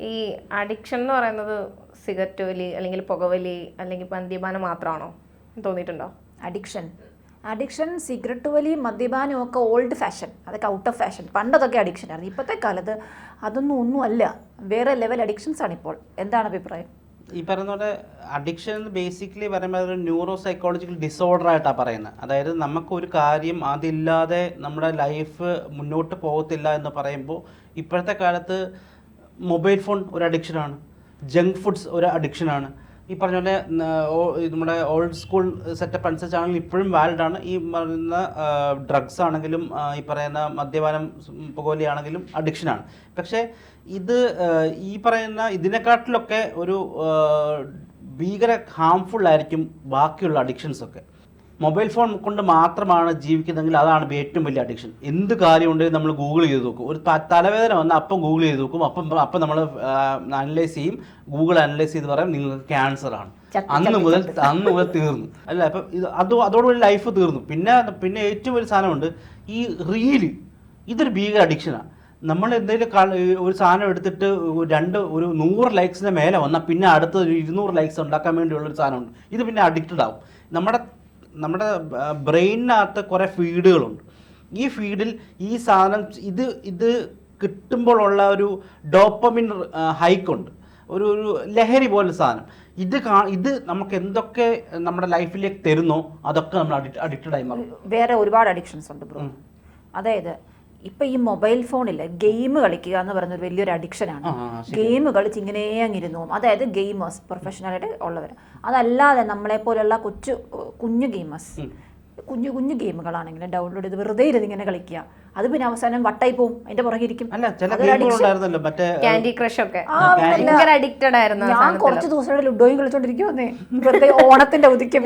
ഈ അഡിക്ഷൻ എന്ന് പറയുന്നത് സിഗരറ്റ് വലി അല്ലെങ്കിൽ പുകവലി അല്ലെങ്കിൽ മദ്യപാനം മാത്രമാണോ തോന്നിയിട്ടുണ്ടോ? അഡിക്ഷൻ അഡിക്ഷൻ സിഗരറ്റ് വലി മദ്യപാനം ഒക്കെ ഓൾഡ് ഫാഷൻ അതൊക്കെ ഔട്ട് ഓഫ് ഫാഷൻ പണ്ടതൊക്കെ അഡിക്ഷൻ ആയിരുന്നു. ഇപ്പോഴത്തെ കാലത്ത് അതൊന്നും ഒന്നും അല്ല. വേറെ ലെവൽ അഡിക്ഷൻസ് ആണ് ഇപ്പോൾ. എന്താണ് അഭിപ്രായം? ഈ പറയുന്ന പോലെ അഡിക്ഷൻ ബേസിക്കലി പറയുമ്പോൾ അതൊരു ന്യൂറോ സൈക്കോളജിക്കൽ ഡിസോർഡർ ആയിട്ടാണ് പറയുന്നത്. അതായത് നമുക്കൊരു കാര്യം അതില്ലാതെ നമ്മുടെ ലൈഫ് മുന്നോട്ട് പോകത്തില്ല എന്ന് പറയുമ്പോൾ ഇപ്പോഴത്തെ കാലത്ത് മൊബൈൽ ഫോൺ ഒരു അഡിക്ഷനാണ് ജങ്ക് ഫുഡ്സ് ഒരു അഡിക്ഷനാണ് ഈ പറഞ്ഞ പോലെ നമ്മുടെ ഓൾഡ് സ്കൂൾ സെറ്റപ്പ് അനുസരിച്ചാണെങ്കിൽ ഇപ്പോഴും വാലിഡ് ആണ്. ഈ പറയുന്ന ഡ്രഗ്സ് ആണെങ്കിലും ഈ പറയുന്ന മദ്യപാനം പുകവലിയാണെങ്കിലും അഡിക്ഷനാണ് പക്ഷേ ഇത് ഈ പറയുന്ന ഇതിനെക്കാട്ടിലൊക്കെ ഒരു ഭീകര ഹാംഫുൾ ആയിരിക്കും ബാക്കിയുള്ള അഡിക്ഷൻസ് ഒക്കെ. മൊബൈൽ ഫോൺ കൊണ്ട് മാത്രമാണ് ജീവിക്കുന്നതെങ്കിൽ അതാണ് ഏറ്റവും വലിയ അഡിക്ഷൻ എന്ത് കാര്യമുണ്ടെങ്കിലും നമ്മൾ ഗൂഗിൾ ചെയ്ത് നോക്കും. ഒരു തലവേദന വന്നാൽ അപ്പം ഗൂഗിൾ ചെയ്ത് നോക്കും. അപ്പം അപ്പം നമ്മൾ അനലൈസ് ചെയ്യും. ഗൂഗിൾ അനലൈസ് ചെയ്ത് പറയാം നിങ്ങൾക്ക് ക്യാൻസർ ആണ്. അന്ന് മുതൽ അന്ന് മുതൽ തീർന്നു. അല്ല അപ്പം ഇത് അത് അതോടുകൂടി ലൈഫ് തീർന്നു. പിന്നെ പിന്നെ ഏറ്റവും വലിയ സാധനമുണ്ട് ഈ റീൽ ഇതൊരു ഭീകര അഡിക്ഷനാണ് നമ്മൾ എന്തെങ്കിലും ഒരു സാധനം എടുത്തിട്ട് രണ്ട് ഒരു നൂറ് ലൈക്സിന് മേലെ വന്നാൽ പിന്നെ അടുത്ത ഒരു ഇരുന്നൂറ് ലൈക്സ് ഉണ്ടാക്കാൻ വേണ്ടിയുള്ള ഒരു സാധനമുണ്ട്. ഇത് പിന്നെ അഡിക്റ്റഡ് ആവും. നമ്മുടെ നമ്മുടെ ബ്രെയിനിനകത്ത് കുറേ ഫീഡുകളുണ്ട്. ഈ ഫീഡിൽ ഈ സാധനം ഇത് ഇത് കിട്ടുമ്പോഴുള്ള ഒരു ഡോപ്പമിൻ ഹൈക്കുണ്ട് ഒരു ഒരു ലഹരി പോലെ സാധനം. ഇത് കാ ഇത് നമുക്ക് എന്തൊക്കെ നമ്മുടെ ലൈഫിലേക്ക് തരുന്നോ അതൊക്കെ നമ്മൾ അഡിക്റ്റഡ് ആയി മാറും. വേറെ ഒരുപാട് അഡിക്ഷൻസ് ഉണ്ട് ബ്രോ. അതായത് ഇപ്പൊ ഈ മൊബൈൽ ഫോണിൽ ഗെയിം കളിക്കുക എന്ന് പറയുന്ന ഒരു വലിയൊരു അഡിക്ഷനാണ്. ഗെയിം കളിച്ച് ഇങ്ങനെ അങ്ങിരുന്നു അതായത് ഗെയിമേഴ്സ് പ്രൊഫഷണലായിട്ട് ഉള്ളവർ അതല്ലാതെ നമ്മളെ പോലെയുള്ള കൊച്ചു കുഞ്ഞു ഗെയിമേഴ്സ് കുഞ്ഞു കുഞ്ഞു ഗെയിമുകളാണെങ്കിലും ഡൗൺലോഡ് ചെയ്ത് വെറുതെ ഇരുന്ന് ഇങ്ങനെ കളിക്കുക. അത് പിന്നെ അവസാനം വട്ടായി പോവും. അതിന്റെ പുറകെ ഇരിക്കും. അല്ല ചില അതൊരു ഗെയിമുകൾ മറ്റേ ക്യാൻഡി ക്രഷ് ഒക്കെ. അഡിക്റ്റഡ് ആയിരുന്നു ഞാൻ കുറച്ച് ദിവസമായിട്ട് ലുഡോയും കളിച്ചോണ്ടിരിക്കുവന്നേ. ഓണത്തിന്റെ ഉദിക്ക്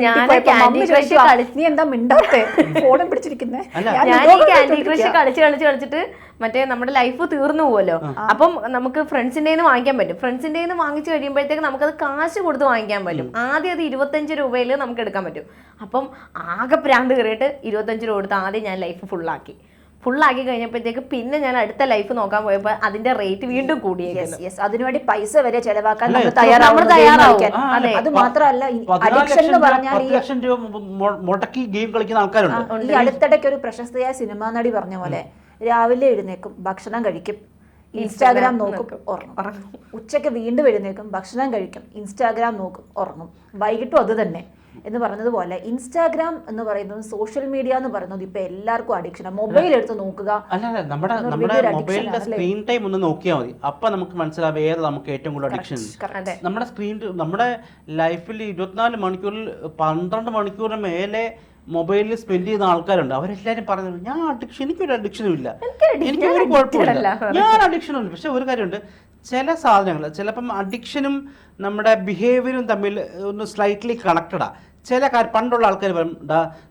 നീ എന്താ മിണ്ടാത്തെ? ഫോണും പിടിച്ചിരിക്കുന്നേ. അല്ല. ഞാൻ ഞാൻ Ludo ഈ ക്യാൻഡി ക്രഷ് കളിച്ച് കളിച്ച് കളിച്ചിട്ട് മറ്റേ നമ്മുടെ ലൈഫ് തീർന്നു പോവല്ലോ. അപ്പം നമുക്ക് ഫ്രണ്ട്സിന്റെ നിന്ന് വാങ്ങിക്കാൻ പറ്റും. ഫ്രണ്ട്സിന്റെ നിന്ന് വാങ്ങിച്ചു കഴിയുമ്പോഴത്തേക്ക് നമുക്കത് കാശ് കൊടുത്ത് വാങ്ങിക്കാൻ പറ്റും. ആദ്യം അത് ഇരുപത്തഞ്ച് രൂപയിൽ നമുക്ക് എടുക്കാൻ പറ്റും. അപ്പം ആകെ പ്രാന്ത് കയറിയിട്ട് ഇരുപത്തഞ്ച് രൂപ കൊടുത്ത് ആദ്യം ഞാൻ ലൈഫ് ഫുള്ളാക്കി ഫുള്ളാക്കി കഴിഞ്ഞപ്പോഴത്തേക്ക് പിന്നെ ഞാൻ അടുത്ത ലൈഫ് നോക്കാൻ പോയപ്പോൾ അതിന്റെ റേറ്റ് വീണ്ടും കൂടിയേക്കുന്നു യെസ് yes. അതിനുവേണ്ടി പൈസ വരെ ചെലവാക്കാൻ നമ്മൾ തയ്യാറാവും. അത് മാത്രമല്ല അഡിക്ഷൻ എന്ന് പറഞ്ഞാൽ ലക്ഷം രൂപ മുടക്കി ഗെയിം കളിക്കുന്ന ആൾക്കാരുണ്ട്. ഈ അടുത്തിടയ്ക്ക് ഒരു പ്രശസ്തയായ സിനിമാ നടി പറഞ്ഞ പോലെ രാവിലെ എഴുന്നേക്കും ഭക്ഷണം കഴിക്കും ഇൻസ്റ്റാഗ്രാം നോക്കും ഉറങ്ങും. ഉച്ചയ്ക്ക് വീണ്ടും എഴുന്നേക്കും ഭക്ഷണം കഴിക്കും ഇൻസ്റ്റാഗ്രാം നോക്കും ഉറങ്ങും. വൈകിട്ടും അത് തന്നെ. എന്ന് പറഞ്ഞതുപോലെ ഇൻസ്റ്റാഗ്രാം എന്ന് പറയുന്നത് സോഷ്യൽ മീഡിയ എന്ന് പറയുന്നത് ഇപ്പൊ എല്ലാവർക്കും അഡിക്ഷനാണ് മൊബൈൽ എടുത്ത് നോക്കുക. അല്ല നമ്മുടെ നമ്മുടെ മൊബൈലിന്റെ സ്ക്രീൻ ടൈം ഒന്ന് നോക്കിയാൽ മതി. അപ്പൊ നമുക്ക് മനസ്സിലാവും ഏത് നമുക്ക് ഏറ്റവും കൂടുതൽ അഡിക്ഷൻ നമ്മുടെ സ്ക്രീൻ നമ്മുടെ ലൈഫിൽ ഇരുപത്തിനാല് മണിക്കൂറിൽ പന്ത്രണ്ട് മണിക്കൂറിന് മേലെ മൊബൈലിൽ സ്പെൻഡ് ചെയ്യുന്ന ആൾക്കാരുണ്ട്. അവരെല്ലാരും പറയുന്നത് ഞാൻ അഡിക്ഷൻ എനിക്കൊരു അഡിക്ഷനും ഇല്ല. എനിക്കൊരു കുഴപ്പമില്ല ഞാൻ അഡിക്ഷനും ഇല്ല. പക്ഷെ ഒരു കാര്യമുണ്ട്. ചില സാധനങ്ങൾ ചിലപ്പം അഡിക്ഷനും നമ്മുടെ ബിഹേവിയറും തമ്മിൽ ഒന്ന് സ്ലൈറ്റ്ലി കണക്റ്റഡാ ചില കാര്യം പണ്ടുള്ള ആൾക്കാർ പറയും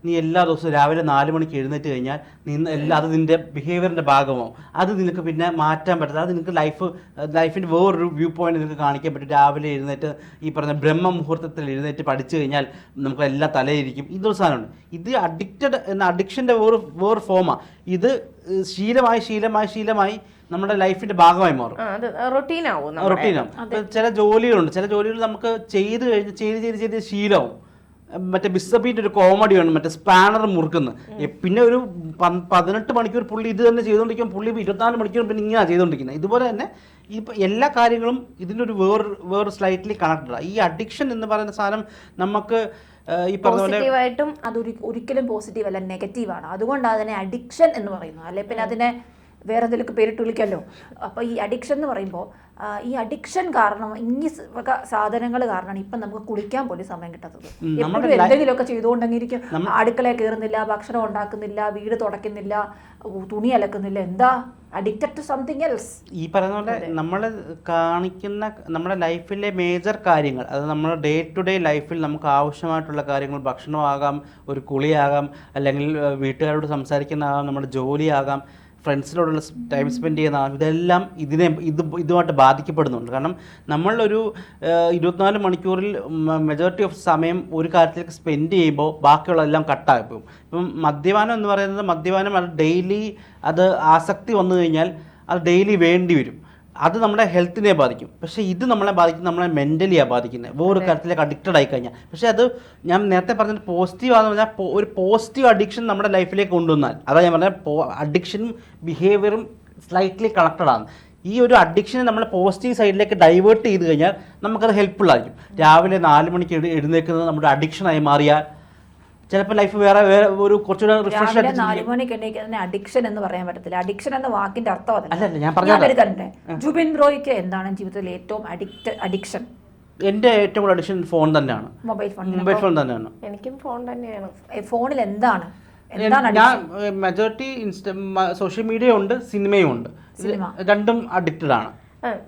നീ എല്ലാ ദിവസവും രാവിലെ നാല് മണിക്ക് എഴുന്നേറ്റ് കഴിഞ്ഞാൽ നീ എല്ലാ അത് നിന്റെ ബിഹേവിയറിന്റെ ഭാഗമാവും. അത് നിനക്ക് പിന്നെ മാറ്റാൻ പറ്റില്ല അത് നിനക്ക് ലൈഫ് ലൈഫിന്റെ വേറൊരു വ്യൂ പോയിന്റ് നിനക്ക് കാണിക്കാൻ പറ്റും. രാവിലെ എഴുന്നേറ്റ് ഈ പറഞ്ഞ ബ്രഹ്മ മുഹൂർത്തത്തിൽ എഴുന്നേറ്റ് പഠിച്ചു കഴിഞ്ഞാൽ നമുക്ക് എല്ലാ തലയിരിക്കും. ഇതൊരു സാധനമുണ്ട്. ഇത് അഡിക്റ്റഡ് എന്ന അഡിക്ഷന്റെ വേറെ വേറെ ഫോമാണ് ഇത് ശീലമായി ശീലമായി ശീലമായി നമ്മുടെ ലൈഫിന്റെ ഭാഗമായി മാറും. റൊട്ടീനാവും. റൊട്ടീനാവും ചില ജോലികളുണ്ട്. ചില ജോലികൾ നമുക്ക് ചെയ്ത് കഴിഞ്ഞ് ചെയ്ത് ചെയ്ത് ചെയ്ത് ശീലമാവും. മറ്റേ ബിസ്സബീന്റെ ഒരു കോമഡിയാണ് മറ്റേ സ്പാനർ മുറുക്കുന്നത്. പിന്നെ ഒരു പതിനെട്ട് മണിക്കൂർ പുള്ളി ഇത് തന്നെ ചെയ്തുകൊണ്ടിരിക്കും പുള്ളി ഇരുപത്തിനാല് മണിക്കൂർ പിന്നെ ഇങ്ങനെ ചെയ്തുകൊണ്ടിരിക്കുന്നത് ഇതുപോലെ തന്നെ ഇപ്പം എല്ലാ കാര്യങ്ങളും ഇതിന്റെ ഒരു വേർ വേറെ സ്ലൈറ്റ്ലി കണക്റ്റഡ് ഈ അഡിക്ഷൻ എന്ന് പറയുന്ന സാധനം നമുക്ക് ഈ പോസിറ്റീവായിട്ടും അതൊരു ഒരിക്കലും പോസിറ്റീവ് അല്ല നെഗറ്റീവ് ആണ് അതുകൊണ്ടാണ് അതിനെ അഡിക്ഷൻ എന്ന് പറയുന്നത് അല്ലെ പിന്നെ അതിനെ വേറെ എന്തെങ്കിലും പേരിട്ട് വിളിക്കാമല്ലോ അപ്പോൾ ഈ അഡിക്ഷൻ എന്ന് പറയുമ്പോൾ ഈ അഡിക്ഷൻ കാരണം ഈ സാധനങ്ങൾ കാരണമാണ് ഇപ്പം നമുക്ക് കുളിക്കാൻ പോലും സമയം കിട്ടാത്തത്. എപ്പോഴും എന്തെങ്കിലുമൊക്കെ ചെയ്തുകൊണ്ടെങ്കിരിക്കും അടുക്കള കയറുന്നില്ല ഭക്ഷണം ഉണ്ടാക്കുന്നില്ല വീട് തുടയ്ക്കുന്നില്ല തുണി അലക്കുന്നില്ല എന്താ? അഡിക്റ്റഡ് ടു സംതിങ് എൽസ് ഈ പറയുന്ന പോലെ നമ്മൾ കാണിക്കുന്ന നമ്മുടെ ലൈഫിലെ മേജർ കാര്യങ്ങൾ അത് നമ്മുടെ ഡേ ടു ഡേ ലൈഫിൽ നമുക്ക് ആവശ്യമായിട്ടുള്ള കാര്യങ്ങൾ ഭക്ഷണമാകാം ഒരു കുളിയാകാം അല്ലെങ്കിൽ വീട്ടുകാരോട് സംസാരിക്കുന്നതാകാം നമ്മുടെ ജോലിയാകാം ഫ്രണ്ട്സിനോടുള്ള ടൈം സ്പെൻഡ് ചെയ്യുന്ന ഇതെല്ലാം ഇതിനെ ഇത് ഇതുമായിട്ട് ബാധിക്കപ്പെടുന്നുണ്ട്. കാരണം നമ്മളൊരു ഇരുപത്തിനാല് മണിക്കൂറിൽ മെജോറിറ്റി ഓഫ് സമയം ഒരു കാര്യത്തിലേക്ക് സ്പെൻഡ് ചെയ്യുമ്പോൾ ബാക്കിയുള്ളതെല്ലാം കട്ടായി പോകും. ഇപ്പം മദ്യപാനം എന്ന് പറയുന്നത് മദ്യപാനം അത് ഡെയിലി അത് ആസക്തി വന്നു കഴിഞ്ഞാൽ അത് ഡെയിലി വേണ്ടി വരും. അത് നമ്മുടെ ഹെൽത്തിനെ ബാധിക്കും. പക്ഷേ ഇത് നമ്മളെ ബാധിക്കും നമ്മളെ മെന്റലിയാണ് ബാധിക്കുന്നത് വേറൊരു കാര്യത്തിലേക്ക് അഡിക്റ്റഡ് ആയി കഴിഞ്ഞാൽ. പക്ഷേ അത് ഞാൻ നേരത്തെ പറഞ്ഞത് പോസിറ്റീവ് ആണെന്ന് പറഞ്ഞാൽ ഒരു പോസിറ്റീവ് അഡിക്ഷൻ നമ്മുടെ ലൈഫിലേക്ക് കൊണ്ടുവന്നാൽ. അതാ ഞാൻ പറഞ്ഞത് അഡിക്ഷനും ബിഹേവിയറും സ്ലൈറ്റ്ലി കണക്റ്റഡ് ആണ്. ഈ ഒരു അഡിക്ഷനെ നമ്മൾ പോസിറ്റീവ് സൈഡിലേക്ക് ഡൈവേർട്ട് ചെയ്ത് കഴിഞ്ഞാൽ നമുക്കത് ഹെൽപ്ഫുൾ ആയിരിക്കും. രാവിലെ നാല് മണിക്ക് എഴുന്നേൽക്കുന്നത് എഴുന്നേക്കുന്നത് നമ്മുടെ അഡിക്ഷനായി മാറിയാൽ ചിലപ്പോൾ ലൈഫ് വേറെ വേറെ ഒരു കുറച്ചുകൂടെ റിഫ്രഷ് രാവിലെ ആയിട്ട് നാല് മണിക്ക് തന്നെ അഡിക്ഷൻ എന്ന് പറയാൻ പറ്റത്തില്ല. അഡിക്ഷൻ എന്ന വാക്കിന്റെ അർത്ഥം അതല്ല. അല്ലല്ല, ഞാൻ പറഞ്ഞതാ. കണ്ടേ ജുബിൻ ബ്രോയ്ക്ക് എന്താണ് ജീവിതത്തിൽ ഏറ്റവും അഡിക്റ്റ് അഡിക്ഷൻ എന്റെ ഏറ്റവും കൂടുതൽ അഡിക്ഷൻ ഫോൺ തന്നെയാണ്. മൊബൈൽ ഫോൺ മൊബൈൽ ഫോൺ തന്നെയാണ്. എനിക്കും ഫോൺ തന്നെയാണ്. ഫോണിൽ എന്താണ്? എന്താണ് ഞാൻ മെജോറിറ്റി ഇൻസ്റ്റ സോഷ്യൽ മീഡിയ ഉണ്ട് സിനിമയും ഉണ്ട്. ഇത് രണ്ടും അഡിക്റ്റഡ് ആണ്.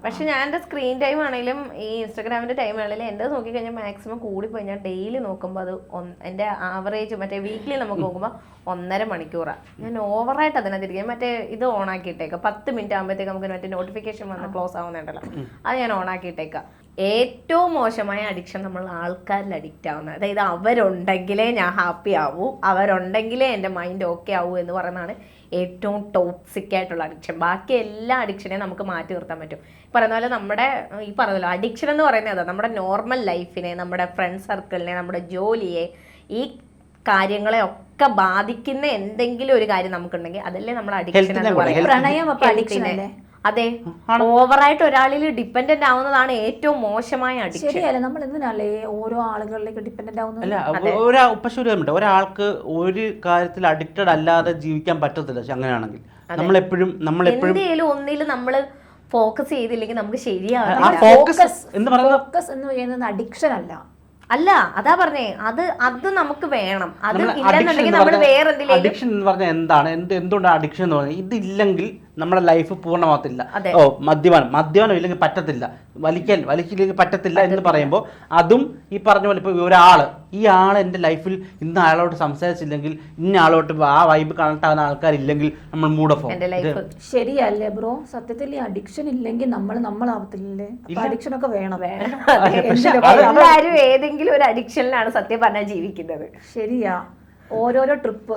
പക്ഷെ ഞാൻ എന്റെ സ്ക്രീൻ ടൈം ആണെങ്കിലും ഈ ഇൻസ്റ്റാഗ്രാമിന്റെ ടൈം ആണെങ്കിലും നോക്കി കഴിഞ്ഞാൽ മാക്സിമം കൂടി കൂടിപ്പോയി. ഞാൻ ഡെയിലി നോക്കുമ്പോൾ അത് എന്റെ എന്റെ ആവറേജ് മറ്റേ വീക്കിലി നമുക്ക് നോക്കുമ്പോൾ ഒന്നര മണിക്കൂറാണ് ഞാൻ ഓവറായിട്ട് അതിനകത്തിരിക്കും മറ്റേ ഇത് ഓൺ ആക്കിയിട്ടേക്കാം പത്ത് മിനിറ്റ് ആകുമ്പോഴത്തേക്ക് നമുക്ക് മറ്റേ നോട്ടിഫിക്കേഷൻ വന്ന് ക്ലോസ് ആവുന്നുണ്ടല്ലോ. അത് ഞാൻ ഓൺ ആക്കിയിട്ടേക്കാം ഏറ്റവും മോശമായ അഡിക്ഷൻ നമ്മൾ ആൾക്കാരിൽ അഡിക്റ്റ് ആവുന്നത് അതായത് അവരുണ്ടെങ്കിലേ ഞാൻ ഹാപ്പി ആവൂ അവരുണ്ടെങ്കിലേ എന്റെ മൈൻഡ് ഓക്കെ ആവൂ എന്ന് പറയുന്നതാണ് ഏറ്റവും ടോക്സിക് ആയിട്ടുള്ള അഡിക്ഷൻ ബാക്കി എല്ലാ അഡിക്ഷനെയും നമുക്ക് മാറ്റി നിർത്താൻ പറ്റും. പറയുന്ന പോലെ നമ്മുടെ ഈ പറഞ്ഞല്ലോ അഡിക്ഷൻ എന്ന് പറയുന്നത് അതാ നമ്മുടെ നോർമൽ ലൈഫിനെ നമ്മുടെ ഫ്രണ്ട് സർക്കിളിനെ നമ്മുടെ ജോലിയെ ഈ കാര്യങ്ങളെ ഒക്കെ ബാധിക്കുന്ന എന്തെങ്കിലും ഒരു കാര്യം നമുക്കുണ്ടെങ്കിൽ അതല്ലേ നമ്മുടെ അഡിക്ഷൻ പ്രണയം അപ്പൊ അഡിക്ഷൻ അല്ലേ? അതെ. ഓവറായിട്ട് ഒരാളിൽ ഡിപ്പെൻഡന്റ് ആവുന്നതാണ് ഏറ്റവും മോശമായ അഡിക്ഷൻ ശരിയല്ല? നമ്മൾ എന്തിനല്ലേ ഓരോ ആളുകളിലേക്ക് ഡിപ്പെൻഡന്റ് ആവുന്നത്? പക്ഷെ ഒരു ഒരാൾക്ക് ഒരു കാര്യത്തിൽ അഡിക്റ്റഡ് അല്ലാതെ ജീവിക്കാൻ പറ്റത്തില്ല അങ്ങനെയാണെങ്കിൽ. അങ്ങനെയാണെങ്കിൽ നമ്മളെപ്പോഴും നമ്മളെപ്പോഴും എന്തെങ്കിലും ഒന്നിൽ നമ്മൾ ഫോക്കസ് ചെയ്തില്ലെങ്കിൽ നമുക്ക് ആ ശരിയാവില്ല ഫോക്കസ് എന്ന് ഫോക്കസ് എന്ന് പറയുന്നത് അഡിക്ഷൻ അല്ല. അല്ല അതാ പറഞ്ഞേ. അത് അത് നമുക്ക് വേണം. അത് ഇല്ലെന്നുണ്ടെങ്കിൽ നമ്മൾ വേറെ addiction എന്ന് പറഞ്ഞാൽ എന്താണ്? എന്ത് എന്തുകൊണ്ടാണ് അഡിക്ഷൻ എന്ന് പറഞ്ഞാൽ ഇതില്ലെങ്കിൽ നമ്മുടെ ലൈഫ് പൂർണമാകത്തില്ല ഓ മദ്യപാനം. മദ്യപാനം ഇല്ലെങ്കിൽ പറ്റത്തില്ല. വലിക്കൽ വലിക്കില്ലെങ്കിൽ പറ്റത്തില്ല എന്ന് പറയുമ്പോൾ അതും ഈ പറഞ്ഞ പോലെ ഇപ്പോൾ ഒരാൾ ഈ ആൾ എന്റെ ലൈഫിൽ ഇന്ന് ആളോട് സംസാരിച്ചില്ലെങ്കിൽ ഇന്ന ആളോട്ട് ആ വൈബ് കണക്ട് ആകുന്ന ആൾക്കാരില്ലെങ്കിൽ നമ്മൾ മൂഡ് ഓഫ് എന്റെ ലൈഫ് ശരിയല്ലേ ബ്രോ? സത്യത്തിൽ ഈ അഡിക്ഷൻ ഇല്ലെങ്കിൽ നമ്മൾ നമ്മളാവത്തില്ലേ അഡിക്ഷൻ ഒക്കെ വേണം. വേണം. എല്ലാരും ഏതെങ്കിലും ഒരു അഡിക്ഷനിലാണ് സത്യം പറഞ്ഞാൽ ജീവിക്കുന്നത്. ശരിയാ. ഓരോരോ ട്രിപ്പ്